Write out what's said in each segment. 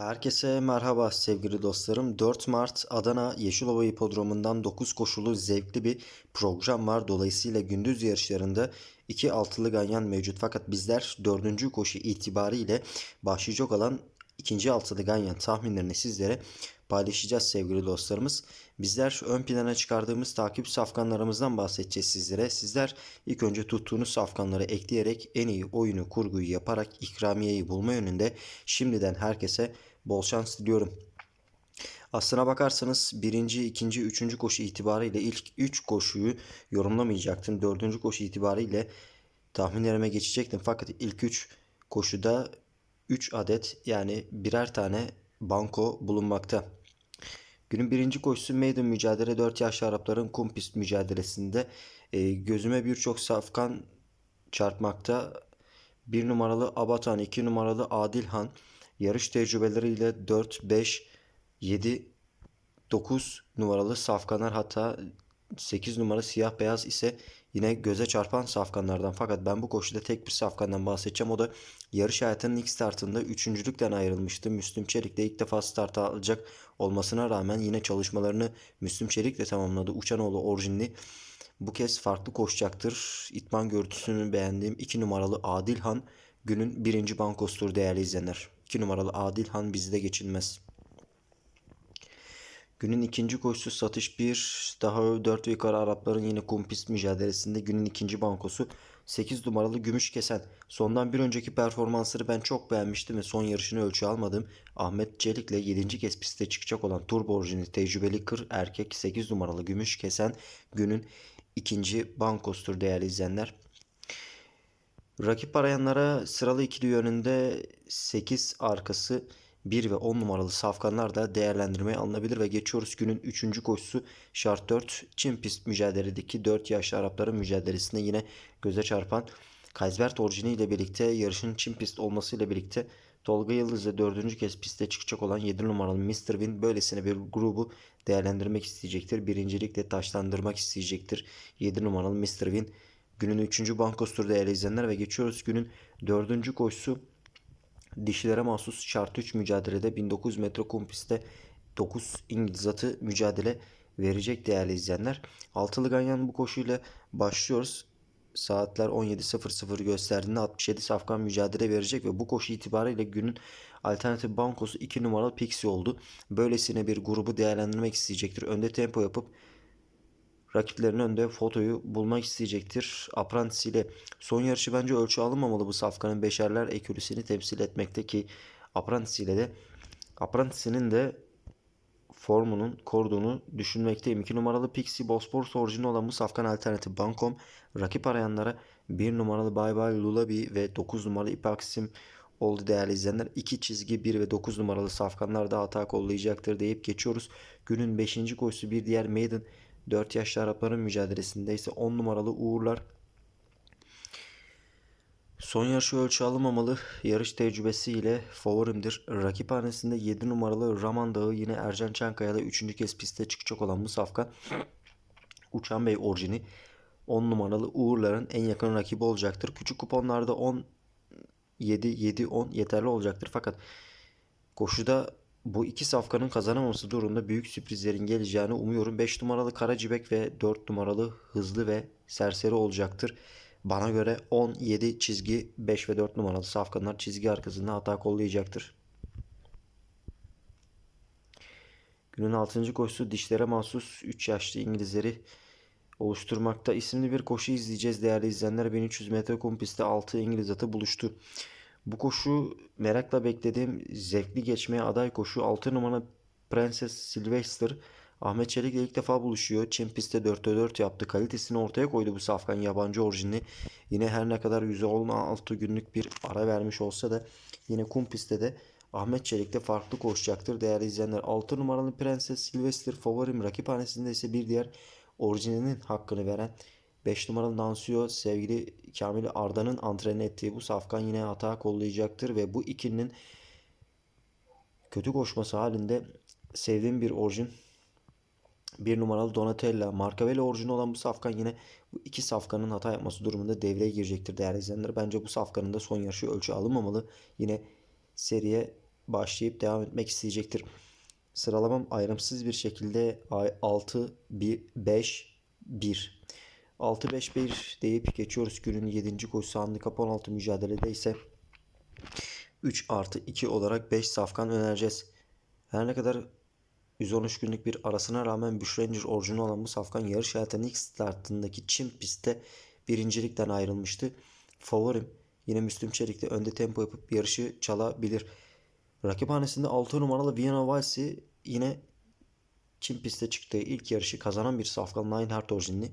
Herkese merhaba sevgili dostlarım. 4 Mart Adana Yeşilova Hipodromu'ndan 9 koşulu zevkli bir program var. Dolayısıyla gündüz yarışlarında 2 altılı ganyan mevcut. Fakat bizler 4. koşu itibariyle başlayacak olan ikinci altılı ganyan tahminlerini sizlere paylaşacağız sevgili dostlarımız. Bizler ön plana çıkardığımız takip safkanlarımızdan bahsedeceğiz sizlere. Sizler ilk önce tuttuğunuz safkanları ekleyerek en iyi oyunu kurguyu yaparak ikramiyeyi bulma yönünde şimdiden herkese bol şans diliyorum. Aslına bakarsanız birinci, ikinci, üçüncü koşu itibariyle ilk üç koşuyu yorumlamayacaktım. Dördüncü koşu itibariyle tahminlerime geçecektim. Fakat ilk üç koşuda 3 adet yani birer tane banko bulunmakta. Günün birinci koşusu maiden mücadele 4 yaşlı Arapların kum pist mücadelesinde e, gözüme birçok safkan çarpmakta. 1 numaralı Abatan, 2 numaralı Adilhan yarış tecrübeleriyle 4, 5, 7, 9 numaralı safkanlar hatta 8 numara siyah beyaz ise yine göze çarpan safkanlardan. Fakat ben bu koşuda tek bir safkandan bahsedeceğim. O da yarış hayatının ilk startında üçüncülükten ayrılmıştı. Müslüm Çelik de ilk defa starta alacak olmasına rağmen yine çalışmalarını Müslüm Çelik de tamamladı. Uçanoğlu orijinli bu kez farklı koşacaktır. İtman görüntüsünü beğendiğim 2 numaralı Adilhan günün birinci bankosudur değerli izleyenler. 2 numaralı Adilhan bizde geçilmez. Günün ikinci koşusu satış 1. Daha 4 ve yukarı Arapların yine kum pist mücadelesinde günün ikinci bankosu 8 numaralı Gümüş Kesen. Sondan bir önceki performansları ben çok beğenmiştim ve son yarışını ölçü almadım. Ahmet Çelik'le 7. kez piste çıkacak olan turbo orijini tecrübeli kır erkek 8 numaralı Gümüş Kesen günün ikinci bankosudur değerli izleyenler. Rakip arayanlara sıralı ikili yönünde 8 arkası 1 ve 10 numaralı safkanlar da değerlendirmeye alınabilir ve geçiyoruz günün 3. koşusu şart 4 Çin pist mücadeledeki 4 yaşlı Arapların mücadelesinde yine göze çarpan Kaysbert orijini ile birlikte yarışın Çin pist olmasıyla birlikte Tolga Yıldız'la 4. kez piste çıkacak olan 7 numaralı Mr. Win böylesine bir grubu değerlendirmek isteyecektir. Birincilikle taşlandırmak isteyecektir. 7 numaralı Mr. Win günün 3. bankosudur değerli izleyenler ve geçiyoruz günün 4. koşusu Dişilere mahsus şart 3 mücadelede 1900 metre kum pistte 9 İngiliz atı mücadele verecek değerli izleyenler. Altılı ganyan bu koşuyla başlıyoruz. Saatler 17.00 gösterdiğinde 67 safkan mücadele verecek ve bu koşu itibariyle günün alternatif bankosu 2 numaralı Pixie oldu. Böylesine bir grubu değerlendirmek isteyecektir. Önde tempo yapıp rakiplerinin önünde fotoyu bulmak isteyecektir. Apprentice ile son yarışı bence ölçü alınmamalı bu safkanın beşerler ekürüsünü temsil etmekte ki Apprentice ile de Apprentice'nin de formunun koruduğunu düşünmekteyim. 2 numaralı Pixie Bosporus orijini olan bu safkan alternatif Bankom rakip arayanlara 1 numaralı Bye Bye Lulabi ve 9 numaralı İpaksim oldu değerli izleyenler. 2 çizgi 1 ve 9 numaralı safkanlar da hata kollayacaktır deyip geçiyoruz. Günün 5. koşusu bir diğer Maiden 4 yaşlı Arapların mücadelesinde ise 10 numaralı Uğurlar Son yarışı ölçü alınmamalı. Yarış tecrübesiyle favorimdir. Rakiphanesinde 7 numaralı Raman Dağı yine Ercan Çankaya'da 3. kez piste çıkacak olan bu safkan Uçan Bey orijini 10 numaralı Uğurların en yakın rakibi olacaktır. Küçük kuponlarda 10 7 7 10 yeterli olacaktır. Fakat koşuda bu iki safkanın kazanamaması durumunda büyük sürprizlerin geleceğini umuyorum. 5 numaralı Karacibek ve 4 numaralı Hızlı ve Serseri olacaktır. Bana göre 17 çizgi 5 ve 4 numaralı safkanlar çizgi arkasında hata kollayacaktır. Günün 6. koşusu dişlere mahsus 3 yaşlı İngilizleri oluşturmakta. isimli bir koşu izleyeceğiz değerli izleyenler. 1300 metre kum pistte 6 İngiliz atı buluştu. Bu koşu merakla beklediğim zevkli geçmeye aday koşu. 6 numara Prenses Sylvester Ahmet Çelik ile ilk defa buluşuyor. Çin pistte 4'te 4 yaptı. Kalitesini ortaya koydu bu safkan yabancı orijinli. Yine her ne kadar 116 günlük bir ara vermiş olsa da yine kum pistte de Ahmet Çelik de farklı koşacaktır değerli izleyenler. 6 numaralı Prenses Sylvester favorim rakiphanesinde ise bir diğer orijinalinin hakkını veren 5 numaralı Nansio sevgili Kamil Arda'nın antrenör ettiği bu safkan yine hata kollayacaktır ve bu ikilinin kötü koşması halinde sevdiğim bir orijin bir numaralı Donatella, Marcavelli orijini olan bu safkan yine bu iki safkanın hata yapması durumunda devreye girecektir değerli izleyenler. Bence bu safkanın da son yarışı ölçü alınmamalı. Yine seriye başlayıp devam etmek isteyecektir. Sıralamam ayrımsız bir şekilde 6 1 5 1 6 5 1 deyip geçiyoruz. Günün 7. koşusu handikap 16 mücadelede ise 3 artı 2 olarak 5 safkan önereceğiz. Her ne kadar 113 günlük bir arasına rağmen Bush Ranger orijinal olan bu safkan yarış hayatının ilk startındaki Çin pistte birincilikten ayrılmıştı. Favorim yine Müslüm Çelik'te önde tempo yapıp yarışı çalabilir. Rakiphanesinde 6 numaralı Vienna Vals'i yine Çin pistte çıktığı ilk yarışı kazanan bir safkan Lionheart orijinli.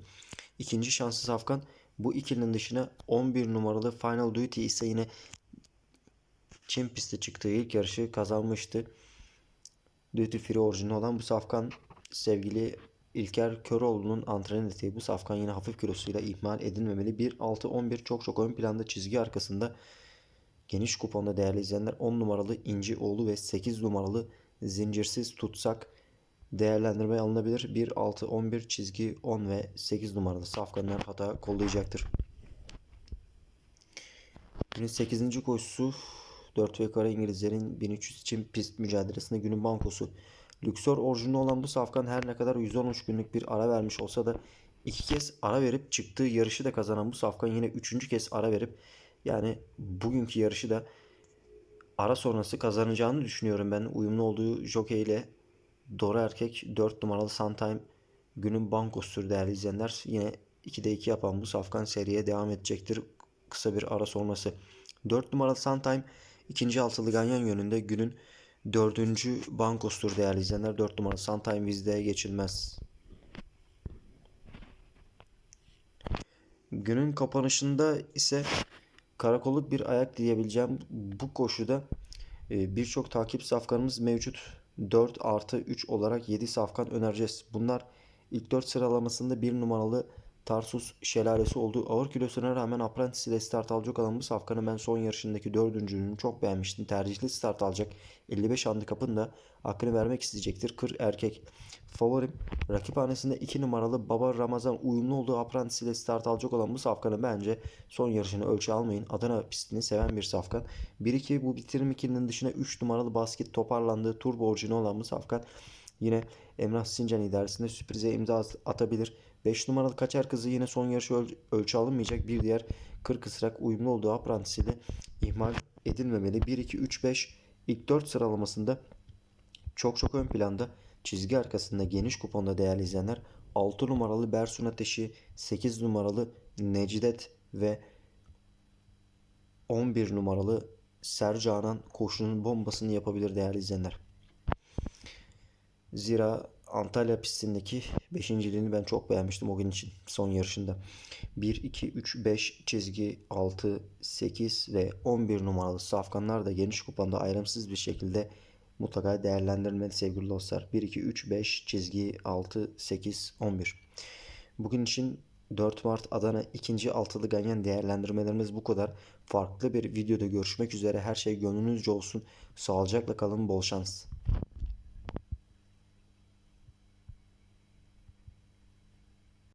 İkinci şanslı safkan bu ikilinin dışına 11 numaralı Final Duty ise yine Çin pistte çıktığı ilk yarışı kazanmıştı. Duty Free orijinli olan bu safkan sevgili İlker Köroğlu'nun antren ettiği bu safkan yine hafif kilosuyla ihmal edilmemeli. 1-6-11 çok çok ön planda çizgi arkasında geniş kuponda değerli izleyenler 10 numaralı İnci Oğlu ve 8 numaralı Zincirsiz Tutsak değerlendirmeye alınabilir. 1-6-11 çizgi 10 ve 8 numaralı safkanlar hata kollayacaktır. Günün 8. koşusu 4 ve kara İngilizlerin 1300 için pist mücadelesinde günün bankosu. Lüksor orijinli olan bu safkan her ne kadar 113 günlük bir ara vermiş olsa da iki kez ara verip çıktığı yarışı da kazanan bu safkan yine üçüncü kez ara verip yani bugünkü yarışı da ara sonrası kazanacağını düşünüyorum ben. Uyumlu olduğu jockey ile Dora Erkek 4 numaralı Suntime günün bankosudur değerli izleyenler. Yine 2'de 2 yapan bu safkan seriye devam edecektir. Kısa bir ara sonrası. 4 numaralı Suntime ikinci altılı ganyan yönünde günün dördüncü bankostur değerli izleyenler. 4 numaralı Suntime vizde geçilmez. Günün kapanışında ise karakolluk bir ayak diyebileceğim bu koşuda e, birçok takip safkanımız mevcut. 4 artı 3 olarak 7 safkan önereceğiz. Bunlar ilk 4 sıralamasında 1 numaralı Tarsus şelalesi olduğu ağır kilosuna rağmen Apprentice ile start alacak olan bu safkanı ben son yarışındaki dördüncünün çok beğenmiştim. Tercihli start alacak. 55 handikapın da hakkını vermek isteyecektir. Kır erkek. Favorim rakiphanesinde 2 numaralı Baba Ramazan uyumlu olduğu Apprentice ile start alacak olan bu safkanı bence son yarışını ölçü almayın. Adana pistini seven bir safkan. 1-2 bu bitirim ikilinin dışına 3 numaralı basket toparlandığı turbo orijini olan bu safkan Yine Emrah Sincan idaresinde sürprize imza atabilir. 5 numaralı kaçar kızı yine son yarışı öl- ölçü alınmayacak. Bir diğer kır kısrak uyumlu olduğu aprantisiyle ihmal edilmemeli. 1-2-3-5 ilk 4 sıralamasında çok çok ön planda çizgi arkasında geniş kuponda değerli izleyenler 6 numaralı Bersun Ateşi, 8 numaralı Necdet ve 11 numaralı Sercanan koşunun bombasını yapabilir değerli izleyenler. Zira Antalya pistindeki beşinciliğini ben çok beğenmiştim o gün için son yarışında. 1, 2, 3, 5 çizgi 6, 8 ve 11 numaralı safkanlar da geniş kupanda ayrımsız bir şekilde mutlaka değerlendirilmeli sevgili dostlar. 1, 2, 3, 5 çizgi 6, 8, 11. Bugün için 4 Mart Adana ikinci altılı ganyan değerlendirmelerimiz bu kadar. Farklı bir videoda görüşmek üzere. Her şey gönlünüzce olsun. Sağlıcakla kalın. Bol şans.